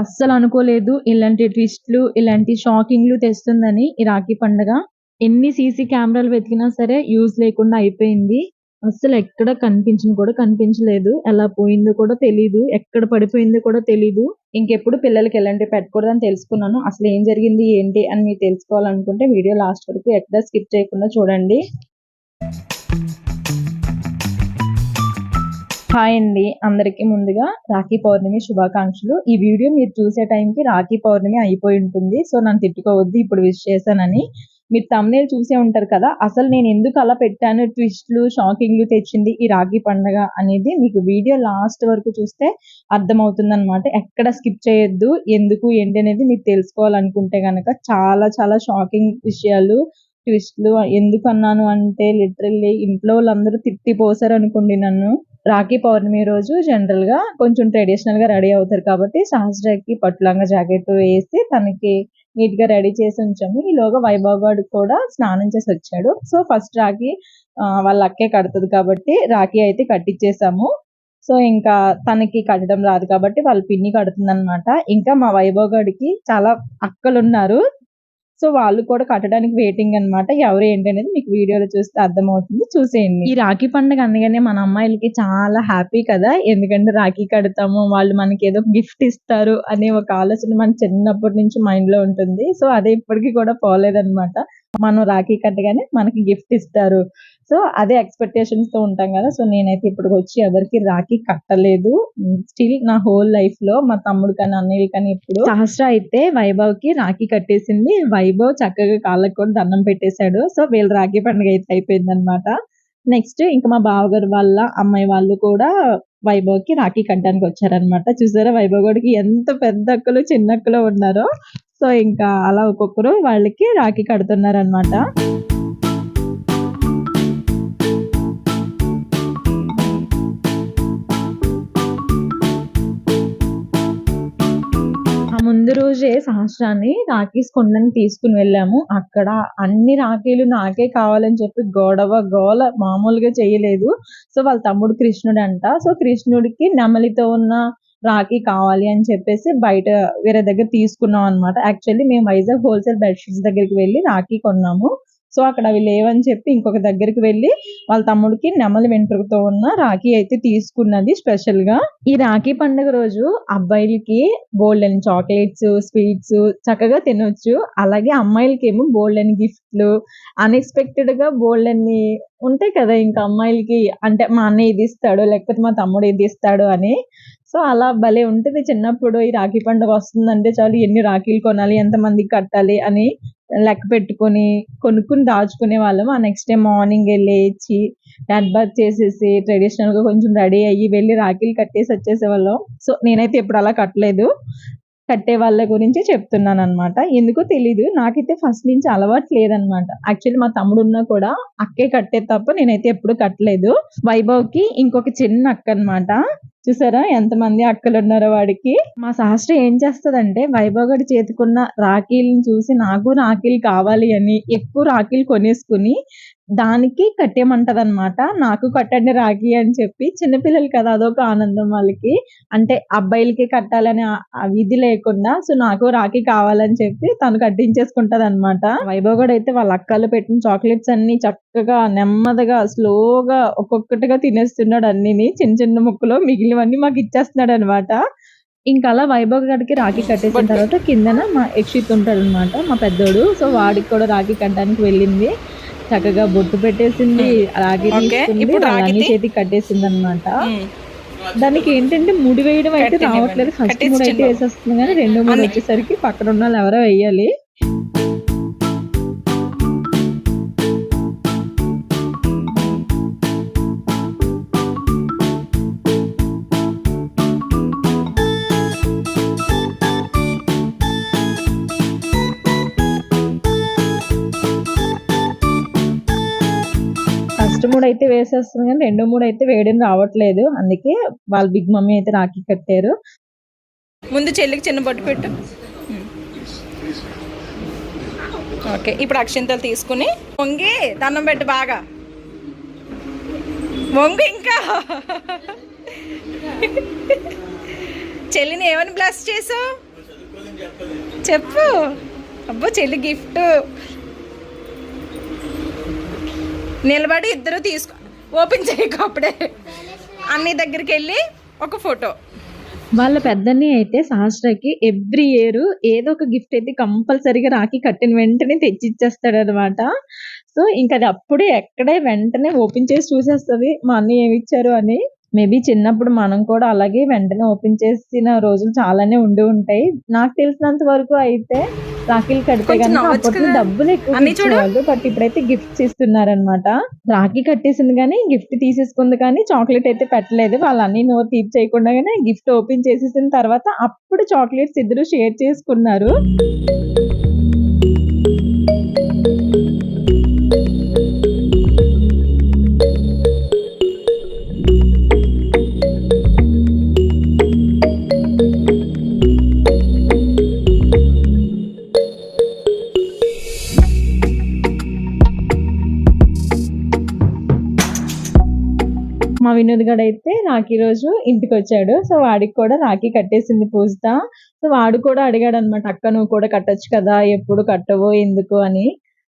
అస్సలు అనుకోలేదు ఇలాంటి ట్విస్ట్‌లు, ఇలాంటి షాకింగ్‌లు తెస్తుందని ఈ రాఖీ పండగ. ఎన్ని సీసీ కెమెరాలు వెతికినా సరే యూజ్ లేకుండా అయిపోయింది. అస్సలు ఎక్కడ కనిపించింది కూడా కనిపించలేదు. ఎలా పోయిందో కూడా తెలీదు. ఎక్కడ పడిపోయిందో కూడా తెలీదు. ఇంకెప్పుడు పిల్లలకి ఎలాంటివి పెట్టకూడదని తెలుసుకున్నాను. అసలు ఏం జరిగింది ఏంటి అని మీరు తెలుసుకోవాలనుకుంటే వీడియో లాస్ట్ వరకు ఎక్కడ స్కిప్ చేయకుండా చూడండి. హాయ్ అండి. అందరికీ ముందుగా రాఖీ పౌర్ణమి శుభాకాంక్షలు. ఈ వీడియో మీరు చూసే టైంకి రాఖీ పౌర్ణమి అయిపోయి ఉంటుంది. సో నన్ను తిట్టుకోవద్దు ఇప్పుడు విష్ చేశానని. మీరు తమ్నేలు చూసే ఉంటారు కదా! అసలు నేను ఎందుకు అలా పెట్టాను ట్విస్ట్‌లు, షాకింగ్‌లు తెచ్చింది ఈ రాఖీ పండగ అనేది మీకు వీడియో లాస్ట్ వరకు చూస్తే అర్థమవుతుంది అనమాట ఎక్కడ స్కిప్ చేయొద్దు. ఎందుకు ఏంటి అనేది మీకు తెలుసుకోవాలనుకుంటే కనుక చాలా చాలా షాకింగ్ విషయాలు, ట్విస్ట్‌లు ఎందుకన్నాను అంటే లిటరల్లీ ఇంట్లో వాళ్ళందరూ తిట్టిపోసారు అనుకోండి నన్ను. రాఖీ పౌర్ణమి రోజు జనరల్‌గా కొంచెం ట్రెడిషనల్‌గా రెడీ అవుతారు కాబట్టి సహస్రకి పట్టు లంగా జాకెట్ వేసి తనకి నీట్‌గా రెడీ చేసి ఉంచాము. ఈలోగా వైభవ్ గారు కూడా స్నానం చేసి వచ్చాడు. సో ఫస్ట్ రాఖీ వాళ్ళ అక్కే కడుతుంది కాబట్టి రాఖీ అయితే కట్టించేసాము సో ఇంకా తనకి కట్టడం రాదు కాబట్టి వాళ్ళ పిన్ని కడుతుంది అనమాట ఇంకా మా వైభవ్ గాడికి చాలా అక్కలున్నారు. సో వాళ్ళు కూడా కట్టడానికి వెయిటింగ్ అన్నమాట. ఎవరు ఏంటి అనేది మీకు వీడియోలో చూస్తే అర్థమవుతుంది. చూసేయండి. ఈ రాఖీ పండుగ అనగానే మన అమ్మాయిలకి చాలా హ్యాపీ కదా! ఎందుకంటే రాఖీ కడతాము. వాళ్ళు మనకి ఏదో గిఫ్ట్ ఇస్తారు అనే ఒక ఆలోచన మన చిన్నప్పటి నుంచి మైండ్లో ఉంటుంది. సో అదే ఇప్పటికీ కూడా పోలేదన్నమాట. మనం రాఖీ కట్టగానే మనకి గిఫ్ట్ ఇస్తారు. సో అదే ఎక్స్‌పెక్టేషన్స్‌తో ఉంటాం కదా! సో నేనైతే ఇప్పటికొచ్చి ఎవరికి రాఖీ కట్టలేదు. స్టిల్ నా హోల్ లైఫ్లో మా తమ్ముడు కానీ, అన్నయ్య కానీ ఎప్పుడు సహస్ర అయితే వైభవ్కి రాఖీ కట్టేసింది. వైభవ్ చక్కగా కాళ్ళకు కూడా దండం పెట్టేశాడు సో వీళ్ళ రాఖీ పండుగ అయితే అయిపోయిందన్నమాట. నెక్స్ట్ ఇంకా మా బావగారు వాళ్ళ అమ్మాయి వాళ్ళు కూడా వైభవ్కి రాఖీ కట్టడానికి వచ్చారన్నమాట. చూసారా వైభవ్ గోడికి ఎంత పెద్ద అక్కలు, చిన్న అక్కలు ఉన్నారో. సో ఇంకా అలా ఒక్కొక్కరు వాళ్ళకి రాఖీ కడుతున్నారన్నమాట. ముందు రోజే సహస్రాన్ని రాఖీస్ కొండని తీసుకుని వెళ్ళాము. అక్కడ అన్ని రాఖీలు నాకే కావాలని చెప్పి గొడవ, గోల మామూలుగా చేయలేదు. సో వాళ్ళ తమ్ముడు కృష్ణుడు అంట సో కృష్ణుడికి నెమలితో ఉన్న రాఖీ కావాలి అని చెప్పేసి బయట వేరే దగ్గర తీసుకున్నాం అన్నమాట. యాక్చువల్లీ మేము వైజాగ్ హోల్‌సేల్ బెడ్షీట్స్ దగ్గరికి వెళ్ళి రాఖీ కొన్నాము. సో అక్కడ అవి లేవని చెప్పి ఇంకొక దగ్గరికి వెళ్ళి వాళ్ళ తమ్ముడికి నెమలి వెంట్రుకతో ఉన్న రాఖీ అయితే తీసుకున్నది స్పెషల్గా ఈ రాఖీ పండుగ రోజు అబ్బాయిలకి బోలెడన్ని చాక్లెట్స్, స్వీట్స్ చక్కగా తినొచ్చు. అలాగే అమ్మాయిలకేమో బోలెడన్ని గిఫ్ట్‌లు అన్‌ఎక్స్‌పెక్టెడ్‌గా బోలెడన్ని ఉంటాయి కదా! ఇంకా అమ్మాయిలకి అంటే మా అన్నయ్య ఇది ఇస్తాడు, లేకపోతే మా తమ్ముడు ఇది ఇస్తాడు అని. సో అలా భలే ఉంటుంది చిన్నప్పుడు ఈ రాఖీ పండుగ వస్తుందంటే చాలు ఎన్ని రాఖీలు కొనాలి, ఎంతమందికి కట్టాలి అని లెక్క పెట్టుకొని, దాచుకునే వాళ్ళము ఆ నెక్స్ట్ డే మార్నింగ్ లేచి హెడ్ బాత్ చేసేసి ట్రెడిషనల్‌గా కొంచెం రెడీ అయ్యి వెళ్ళి రాఖీలు కట్టేసి వచ్చేసేవాళ్ళం. సో నేనైతే ఎప్పుడు అలా కట్టలేదు. కట్టే వాళ్ళ గురించి చెప్తున్నాను అనమాట ఎందుకో తెలీదు. నాకైతే ఫస్ట్ నుంచి అలవాటు లేదనమాట యాక్చువల్లీ మా తమ్ముడు ఉన్నా కూడా అక్కే కట్టే తప్ప నేనైతే ఎప్పుడు కట్టలేదు. వైభవ్‌కి ఇంకొక చిన్న అక్క అనమాట చూసారా ఎంతమంది అక్కలున్నారో వాడికి. మా సహస్ర ఏం చేస్తదంటే వైభవ్ చేతుకున్న చేతికున్న రాఖీలని చూసి నాకు రాఖీలు కావాలి అని ఎక్కువ రాఖీలు కొనేసుకొని దానికి కట్టేయమంటదన్నమాట. నాకు కట్టండి రాఖీ అని చెప్పి చిన్నపిల్లలు కదా! అదొక ఆనందం వాళ్ళకి. అంటే అబ్బాయిలకే కట్టాలని విధి లేకుండా సో నాకు రాఖీ కావాలని చెప్పి తను కట్టించేసుకుంటదన్నమాట. వైభవ్ అయితే వాళ్ళ అక్కలు పెట్టిన చాక్లెట్స్ అన్ని చక్క చక్కగా నెమ్మదిగా స్లోగా ఒక్కొక్కటిగా తినేస్తున్నాడు అన్నీని. చిన్న చిన్న ముక్కలు మిగిలినవన్నీ మాకు ఇచ్చేస్తున్నాడన్నమాట. ఇంక అలా వైభవ్ గాడికి రాఖీ కట్టేసిన తర్వాత కిందన మా యక్షిత్ ఉంటాడన్నమాట మా పెద్దోడు. సో వాడికి కూడా రాఖీ కట్టడానికి వెళ్ళింది. చక్కగా బొట్టు పెట్టేసింది. రాఖీ. తీసుకుంది. వాళ్ళ రాఖీ చేతికి కట్టేసిందన్నమాట. హ్మ్. దానికి ఏంటంటే ముడి వేయడం అయితే. రావట్లేదు. ఫస్ట్ ముడి అయితే వేసేస్తుంది గానీ రెండో ముడి అన్ని వచ్చేసరికి పక్కన ఉన్నోళ్ళు ఎవరో వెయ్యాలి. అయితే వేసేస్తుంది కానీ రెండు మూడు అయితే వేయడం రావట్లేదు. అందుకే వాళ్ళ బిగ్ మమ్మీ అయితే రాఖీ కట్టారు. ముందు చెల్లికి చిన్న బొట్టు పెట్టు. ఓకే ఇప్పుడు అక్షింతలు తీసుకుని వంగి దండం పెట్టు బాగా. వంగు ఇంకా. చెల్లిని ఏమని బ్లస్ చేసావు? చెప్పు. అబ్బో చెల్లి గిఫ్ట్. నిలబడి ఇద్దరు తీసుకో ఓపెన్ చేయకప్పుడే అన్ని దగ్గరికి వెళ్ళి ఒక ఫోటో. వాళ్ళ పెద్దన్ని అయితే సహస్రకి ఎవ్రీ ఇయర్ ఏదో ఒక గిఫ్ట్ అయితే కంపల్సరీగా రాకి కట్టిన వెంటనే తెచ్చిచ్చేస్తాడు అనమాట సో ఇంకా అది అప్పుడే ఎక్కడే వెంటనే ఓపెన్ చేసి చూసేస్తుంది. మా అన్నయ్య ఏమి ఇచ్చారు? అని. మేబీ చిన్నప్పుడు మనం కూడా అలాగే వెంటనే ఓపెన్ చేసిన రోజులు చాలానే ఉండి ఉంటాయి. నాకు తెలిసినంత వరకు అయితే రాఖీలు కడితే కనుక. డబ్బులు ఎక్కువ బట్ ఇప్పుడైతే గిఫ్ట్స్ ఇస్తున్నారనమాట రాఖీ కట్టేసింది కానీ గిఫ్ట్ తీసేసుకుంది కానీ చాక్లెట్ అయితే పెట్టలేదు. వాళ్ళ అన్ని నోరు తీపి చేయకుండానే గిఫ్ట్ ఓపెన్ చేసేసిన తర్వాత అప్పుడు చాక్లెట్స్ ఇద్దరు షేర్ చేసుకున్నారు. వినోద్ గడ్ అయితే రాఖీ రోజు ఇంటికి వచ్చాడు సో వాడికి కూడా రాఖీ కట్టేసింది పూజిత సో వాడు కూడా అడిగాడు అనమాట అక్క నువ్వు కూడా కట్టొచ్చు కదా ఎప్పుడు కట్టవో ఎందుకు అని.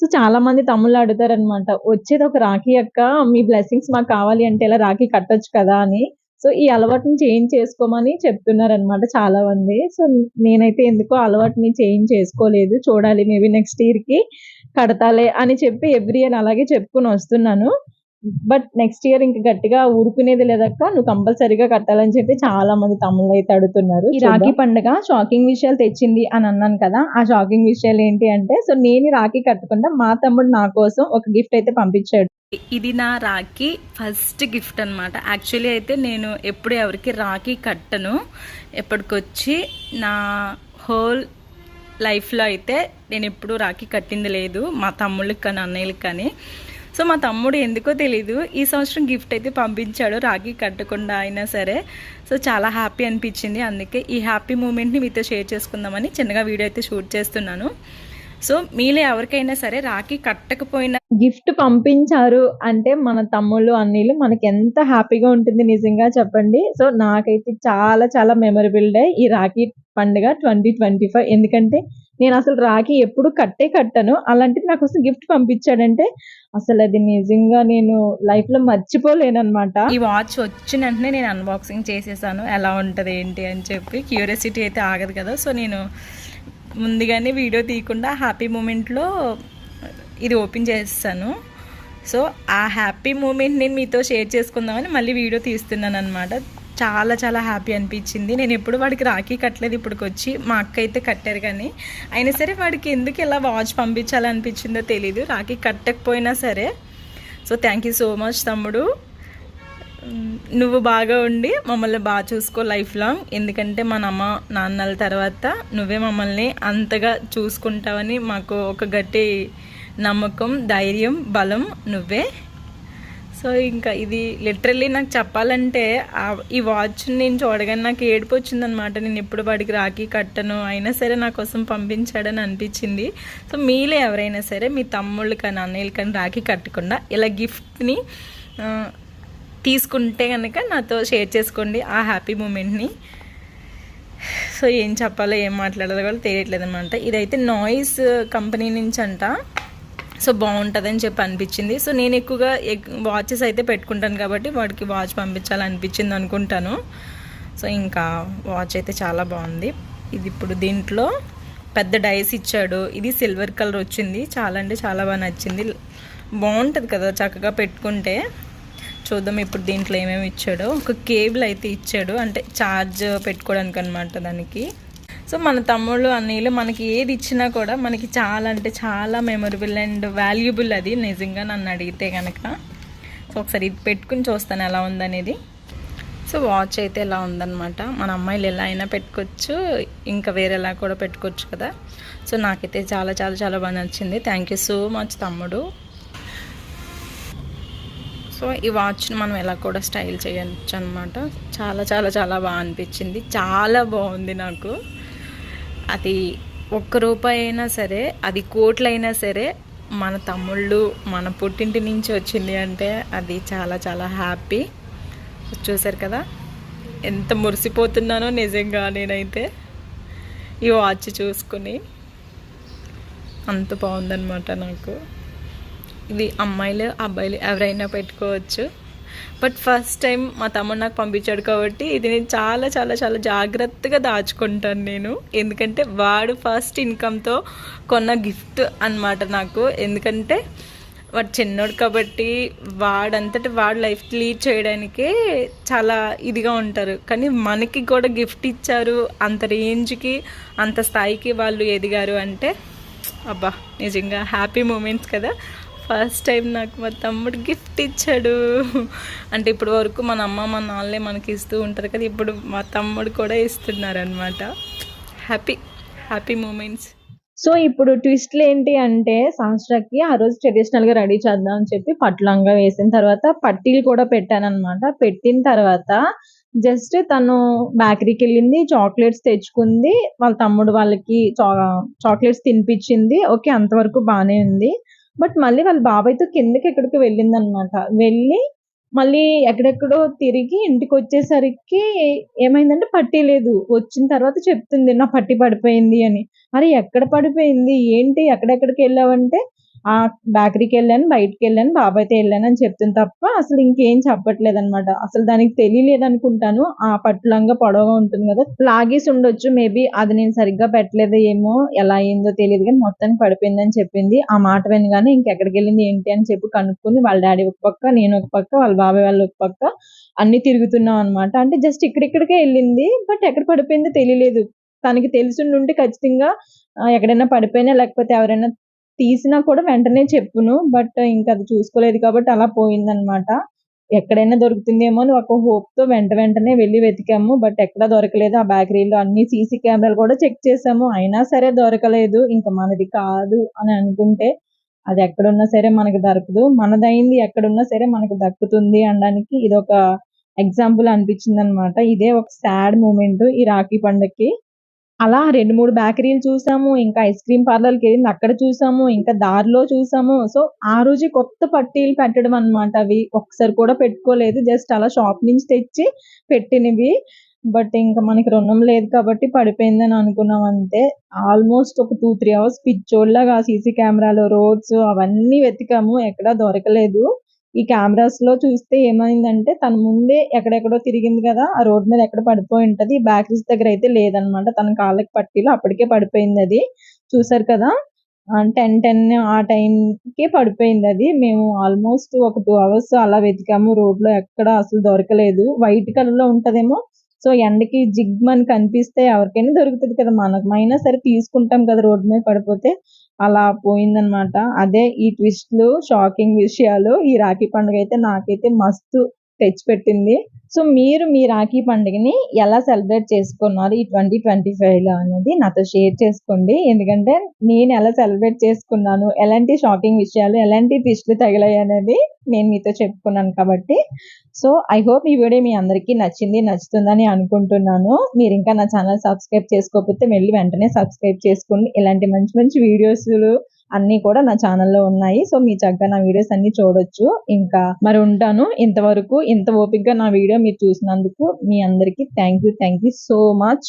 సో చాలా మంది తమ్ముళ్ళు అడుగుతారనమాట వచ్చేది ఒక రాఖీ అక్క మీ బ్లెస్సింగ్స్ మాకు కావాలి అంటే ఇలా రాఖీ కట్టొచ్చు కదా అని. సో ఈ అలవాటుని చేంజ్ చేసుకోమని చెప్తున్నారు అనమాట చాలా మంది సో నేనైతే ఎందుకో అలవాటుని చేంజ్ చేసుకోలేదు చూడాలి మేబీ నెక్స్ట్ ఇయర్కి కడతాలే అని చెప్పి ఎవ్రీ ఇయర్ అలాగే చెప్పుకుని వస్తున్నాను. బట్ నెక్స్ట్ ఇయర్ ఇంకా గట్టిగా ఊరుకునేది లేదక్క నువ్వు కంపల్సరీగా కట్టాలని చెప్పి చాలా మంది తమ్ముళ్ళు అయితే అడుగుతున్నారు. ఈ రాఖీ పండుగ షాకింగ్ విషయాలు తెచ్చింది అని అన్నాను కదా ఆ షాకింగ్ విషయాలు ఏంటి అంటే సో నేను రాఖీ కట్టకుండా మా తమ్ముడు నా కోసం ఒక గిఫ్ట్ అయితే పంపించాడు. ఇది నా రాఖీ ఫస్ట్ గిఫ్ట్ అనమాట యాక్చువల్లీ అయితే నేను ఎప్పుడు ఎవరికి రాఖీ కట్టను. ఎప్పటికొచ్చి నా హోల్ లైఫ్లో అయితే నేను ఎప్పుడు రాఖీ కట్టింది లేదు మా తమ్ముళ్ళకి కానీ అన్నయ్యలకి కానీ. సో మా తమ్ముడు ఎందుకో తెలీదు. ఈ సంవత్సరం గిఫ్ట్ అయితే పంపించాడు రాఖీ కట్టకుండా అయినా సరే. సో చాలా హ్యాపీ అనిపించింది. అందుకే ఈ హ్యాపీ మూమెంట్ని మీతో షేర్ చేసుకుందామని చిన్నగా వీడియో అయితే షూట్ చేస్తున్నాను. సో మీలో ఎవరికైనా సరే రాఖీ కట్టకపోయినా గిఫ్ట్ పంపించారు అంటే మన తమ్ముళ్ళు అన్నీళ్ళు మనకి ఎంత హ్యాపీగా ఉంటుంది నిజంగా చెప్పండి. సో నాకైతే చాలా చాలా మెమరబుల్ డే ఈ రాఖీ పండుగ ట్వంటీ ట్వంటీ ఫైవ్. ఎందుకంటే నేను అసలు రాఖీ ఎప్పుడు కట్టే కట్టను. అలాంటిది నాకు అసలు గిఫ్ట్ పంపించాడంటే అసలు అది నిజంగా నేను లైఫ్లో మర్చిపోలేనమాట ఈ వాచ్ వచ్చిన వెంటనే నేను అన్బాక్సింగ్ చేసేసాను. ఎలా ఉంటుంది ఏంటి అని చెప్పి క్యూరియాసిటీ అయితే ఆగదు కదా. సో నేను ముందుగానే వీడియో తీయకుండా హ్యాపీ మూమెంట్లో ఇది ఓపెన్ చేస్తాను సో ఆ హ్యాపీ మూమెంట్ నేను మీతో షేర్ చేసుకుందామని మళ్ళీ వీడియో తీస్తున్నాను అనమాట చాలా చాలా హ్యాపీ అనిపించింది. నేను ఎప్పుడు వాడికి రాఖీ కట్టలేదు ఇప్పటికి వచ్చి మా అక్క అయితే కట్టారు కానీ అయినా సరే వాడికి ఎందుకు ఇలా వాచ్ పంపించాలనిపించిందో తెలీదు. రాఖీ కట్టకపోయినా సరే. So thank you so much తమ్ముడు. నువ్వు బాగా ఉండి మమ్మల్ని బాగా చూసుకో లైఫ్ లాంగ్ ఎందుకంటే మా అమ్మ నాన్నల తర్వాత నువ్వే మమ్మల్ని అంతగా చూసుకుంటావని మాకు ఒక గట్టి నమ్మకం ధైర్యం బలం నువ్వే. సో ఇంకా ఇది లిటరల్లీ నాకు చెప్పాలంటే ఈ వాచ్ నేను చూడగానే నాకు ఏడుపు వచ్చిందనమాట నేను ఎప్పుడు వాడికి రాఖీ కట్టను అయినా సరే నా కోసం పంపించాడని అనిపించింది. సో మీలో ఎవరైనా సరే మీ తమ్ముళ్ళు కానీ అన్నయ్యలు కానీ రాఖీ కట్టకుండా ఇలా గిఫ్ట్ని తీసుకుంటే కనుక నాతో షేర్ చేసుకోండి ఆ హ్యాపీ మూమెంట్ని సో ఏం చెప్పాలో ఏం మాట్లాడాలో కూడా తెలియట్లేదు అనమాట ఇదైతే నాయిస్ కంపెనీ నుంచి అంట సో బాగుంటుందని చెప్పి అనిపించింది. సో నేను ఎక్కువగా వాచెస్ అయితే పెట్టుకుంటాను కాబట్టి వాడికి వాచ్ పంపించాలనిపించింది అనుకుంటాను. సో ఇంకా వాచ్ అయితే చాలా బాగుంది. ఇది ఇప్పుడు దీంట్లో పెద్ద డైస్ ఇచ్చాడు. ఇది సిల్వర్ కలర్ వచ్చింది. చాలా అంటే చాలా బాగా నచ్చింది. బాగుంటుంది కదా చక్కగా పెట్టుకుంటే. చూద్దాం ఇప్పుడు దీంట్లో ఏమేమి ఇచ్చాడో. ఒక కేబుల్ అయితే ఇచ్చాడు. అంటే ఛార్జ్ పెట్టుకోవడానికి అనమాట దానికి. సో మన తమ్ముళ్ళు అన్నయ్యలు మనకి ఏది ఇచ్చినా కూడా మనకి చాలా అంటే చాలా మెమొరబుల్ అండ్ వాల్యుబుల్ అది నిజంగా నన్ను అడిగితే కనుక సో ఒకసారి ఇది పెట్టుకుని చూస్తాను ఎలా ఉందనేది. సో వాచ్ అయితే ఎలా ఉందన్నమాట. మన అమ్మాయిలు ఎలా అయినా పెట్టుకోవచ్చు ఇంకా వేరేలా కూడా పెట్టుకోవచ్చు కదా. సో నాకైతే చాలా చాలా చాలా బాగా నచ్చింది. థ్యాంక్ యూ సో మచ్ తమ్ముడు. సో ఈ వాచ్ని మనం ఎలా కూడా స్టైల్ చేయొచ్చు అనమాట చాలా చాలా చాలా బాగా అనిపించింది. చాలా బాగుంది నాకు. అది ఒక్క రూపాయి అయినా సరే అది కోట్లైనా సరే మన తమ్ముళ్ళు మన పుట్టింటి నుంచి వచ్చింది అంటే అది చాలా చాలా హ్యాపీ. చూసారు కదా? ఎంత మురిసిపోతున్నానో నిజంగా నేనైతే. ఈ వాచ్ చూసుకుని అంత బాగుందన్నమాట నాకు. ఇది అమ్మాయిలు అబ్బాయిలు ఎవరైనా పెట్టుకోవచ్చు. బట్ ఫస్ట్ టైం మా తమ్ముడు నాకు పంపించాడు కాబట్టి ఇది నేను చాలా చాలా చాలా జాగ్రత్తగా దాచుకుంటాను నేను. ఎందుకంటే వాడు ఫస్ట్ ఇన్కమ్తో కొన్న గిఫ్ట్ అన్నమాట నాకు. ఎందుకంటే వాడు చిన్నోడు కాబట్టి వాడంతటి వాడు లైఫ్ లీడ్ చేయడానికే చాలా ఇదిగా ఉంటారు. కానీ మనకి కూడా గిఫ్ట్ ఇచ్చారు. అంత రేంజ్కి అంత స్థాయికి వాళ్ళు ఎదిగారు అంటే అబ్బా నిజంగా హ్యాపీ మూమెంట్స్ కదా. ఫస్ట్ టైం నాకు మా తమ్ముడు గిఫ్ట్ ఇచ్చాడు. అంటే ఇప్పుడు వరకు మన అమ్మ మా నాన్నే మనకి ఇస్తూ ఉంటారు కదా ఇప్పుడు మా తమ్ముడు కూడా ఇస్తున్నారనమాట హ్యాపీ హ్యాపీ మూమెంట్స్ సో ఇప్పుడు ట్విస్ట్లు ఏంటి అంటే సంవత్సరాకి ఆ రోజు ట్రెడిషనల్గా రెడీ చేద్దాం అని చెప్పి పట్లంగా వేసిన తర్వాత పట్టీలు కూడా పెట్టాను అనమాట పెట్టిన తర్వాత జస్ట్ తను బేకరీకి వెళ్ళింది చాక్లెట్స్ తెచ్చుకుంది. వాళ్ళ తమ్ముడు వాళ్ళకి చాక్లెట్స్ తినిపించింది. ఓకే అంతవరకు బాగానే ఉంది. బట్ మళ్ళీ వాళ్ళ బాబాయ్తో కిందకి ఎక్కడికి వెళ్ళింది అనమాట వెళ్ళి మళ్ళీ ఎక్కడెక్కడో తిరిగి ఇంటికి వచ్చేసరికి ఏమైందంటే పట్టీ లేదు. వచ్చిన తర్వాత చెప్తుంది నా పట్టి పడిపోయింది అని. అరే ఎక్కడ పడిపోయింది? ఏంటి? ఎక్కడెక్కడికి వెళ్ళావంటే ఆ బేకరీకి వెళ్ళాను బయటకు వెళ్ళాను బాబాయ్తో వెళ్ళాను అని చెప్తుంది తప్ప అసలు ఇంకేం చెప్పట్లేదు అనమాట అసలు దానికి తెలియలేదు అనుకుంటాను ఆ పట్టులంగా పొడవుగా ఉంటుంది కదా లాగేసి ఉండొచ్చు మేబీ. అది నేను సరిగ్గా పెట్టలేదు ఏమో ఎలా అయిందో తెలియదు కానీ మొత్తానికి పడిపోయిందని చెప్పింది. ఆ మాట వినగానే ఇంకెక్కడికి వెళ్ళింది ఏంటి అని చెప్పి కనుక్కుని వాళ్ళ డాడీ ఒక పక్క నేను ఒక పక్క వాళ్ళ బాబాయ్ వాళ్ళు ఒక పక్క అన్ని తిరుగుతున్నాం అనమాట అంటే జస్ట్ ఇక్కడిక్కడికే వెళ్ళింది బట్ ఎక్కడ పడిపోయిందో తెలియలేదు. తనకి తెలిసి ఉంటే ఖచ్చితంగా ఎక్కడైనా పడిపోయినా లేకపోతే ఎవరైనా తీసినా కూడా వెంటనే చెప్పును బట్ ఇంకా అది చూసుకోలేదు కాబట్టి అలా పోయిందనమాట. ఎక్కడైనా దొరుకుతుందేమో అని ఒక హోప్తో వెంట వెంటనే వెళ్ళి వెతికాము. బట్ ఎక్కడ దొరకలేదు ఆ బేకరీలో అన్ని సీసీ కెమెరాలు కూడా చెక్ చేసాము. అయినా సరే దొరకలేదు. ఇంకా మనది కాదు అని అనుకుంటే అది ఎక్కడున్నా సరే మనకి దొరకదు. మనదైంది ఎక్కడున్నా సరే మనకు దక్కుతుంది అనడానికి ఇది ఒక ఎగ్జాంపుల్ అనిపించింది అనమాట ఇదే ఒక సాడ్ మూమెంట్ ఈ రాఖీ పండక్కి. అలా రెండు మూడు బేకరీలు చూసాము ఇంకా ఐస్ క్రీమ్ పార్లర్కి వెళ్ళింది అక్కడ చూసాము ఇంకా దారిలో చూసాము. సో ఆ రోజు కొత్త పట్టీలు పెట్టడం అన్నమాట అవి. ఒకసారి కూడా పెట్టుకోలేదు జస్ట్ అలా షాప్ నుంచి తెచ్చి పెట్టినవి. బట్ ఇంకా మనకి రుణం లేదు కాబట్టి పడిపోయిందని అనుకున్నాం అంతే. ఆల్మోస్ట్ ఒక టూ త్రీ అవర్స్ పిచ్చోళ్ళగా సీసీ కెమెరాలు రోడ్స్ అవన్నీ వెతికాము ఎక్కడా దొరకలేదు. ఈ కెమెరాస్లో చూస్తే ఏమైందంటే తన ముందే ఎక్కడెక్కడో తిరిగింది కదా ఆ రోడ్ మీద ఎక్కడ పడిపోయి ఉంటది బ్యాకరీస్ దగ్గర అయితే లేదనమాట. తన కాళ్ళకి పట్టీలో అప్పటికే పడిపోయింది అది. చూసారు కదా? టెన్ టెన్ ఆ టైంకి పడిపోయింది అది. మేము ఆల్మోస్ట్ ఒక టూ అవర్స్ అలా వెతికాము. రోడ్లో ఎక్కడ అసలు దొరకలేదు. వైట్ కలర్లో ఉంటదేమో సో ఎండకి జిగ్ మనకి కనిపిస్తే ఎవరికైనా దొరుకుతుంది కదా మనకు అయినా సరే తీసుకుంటాం కదా రోడ్ మీద పడిపోతే. అలా పోయిందనమాట అదే ఈ ట్విస్ట్లు షాకింగ్ విషయాలు ఈ రాఖీ పండుగ అయితే నాకైతే మస్తు తెచ్చిపెట్టింది. సో మీరు మీ రాఖీ పండుగని ఎలా సెలబ్రేట్ చేసుకున్నారు ఈ ట్వంటీ ట్వంటీ ఫైవ్లో అనేది నాతో షేర్ చేసుకోండి. ఎందుకంటే నేను ఎలా సెలబ్రేట్ చేసుకున్నాను ఎలాంటి షాకింగ్ విషయాలు ఎలాంటి ట్విస్ట్లు తగిలాయి అనేది నేను మీతో చెప్పుకున్నాను కాబట్టి. సో ఐ హోప్ ఈ వీడియో మీ అందరికీ నచ్చింది నచ్చుతుందని అనుకుంటున్నాను. మీరు ఇంకా నా ఛానల్ సబ్స్క్రైబ్ చేసుకోకపోతే వెళ్ళి వెంటనే సబ్స్క్రైబ్ చేసుకోండి. ఇలాంటి మంచి మంచి వీడియోస్లు అన్ని కూడా నా ఛానల్లో ఉన్నాయి. సో మీ చక్కగా నా వీడియోస్ అన్ని చూడొచ్చు. ఇంకా మరి ఉంటాను. ఇంతవరకు ఇంత ఓపికగా నా వీడియో మీరు చూసినందుకు మీ అందరికీ thank you thank you so much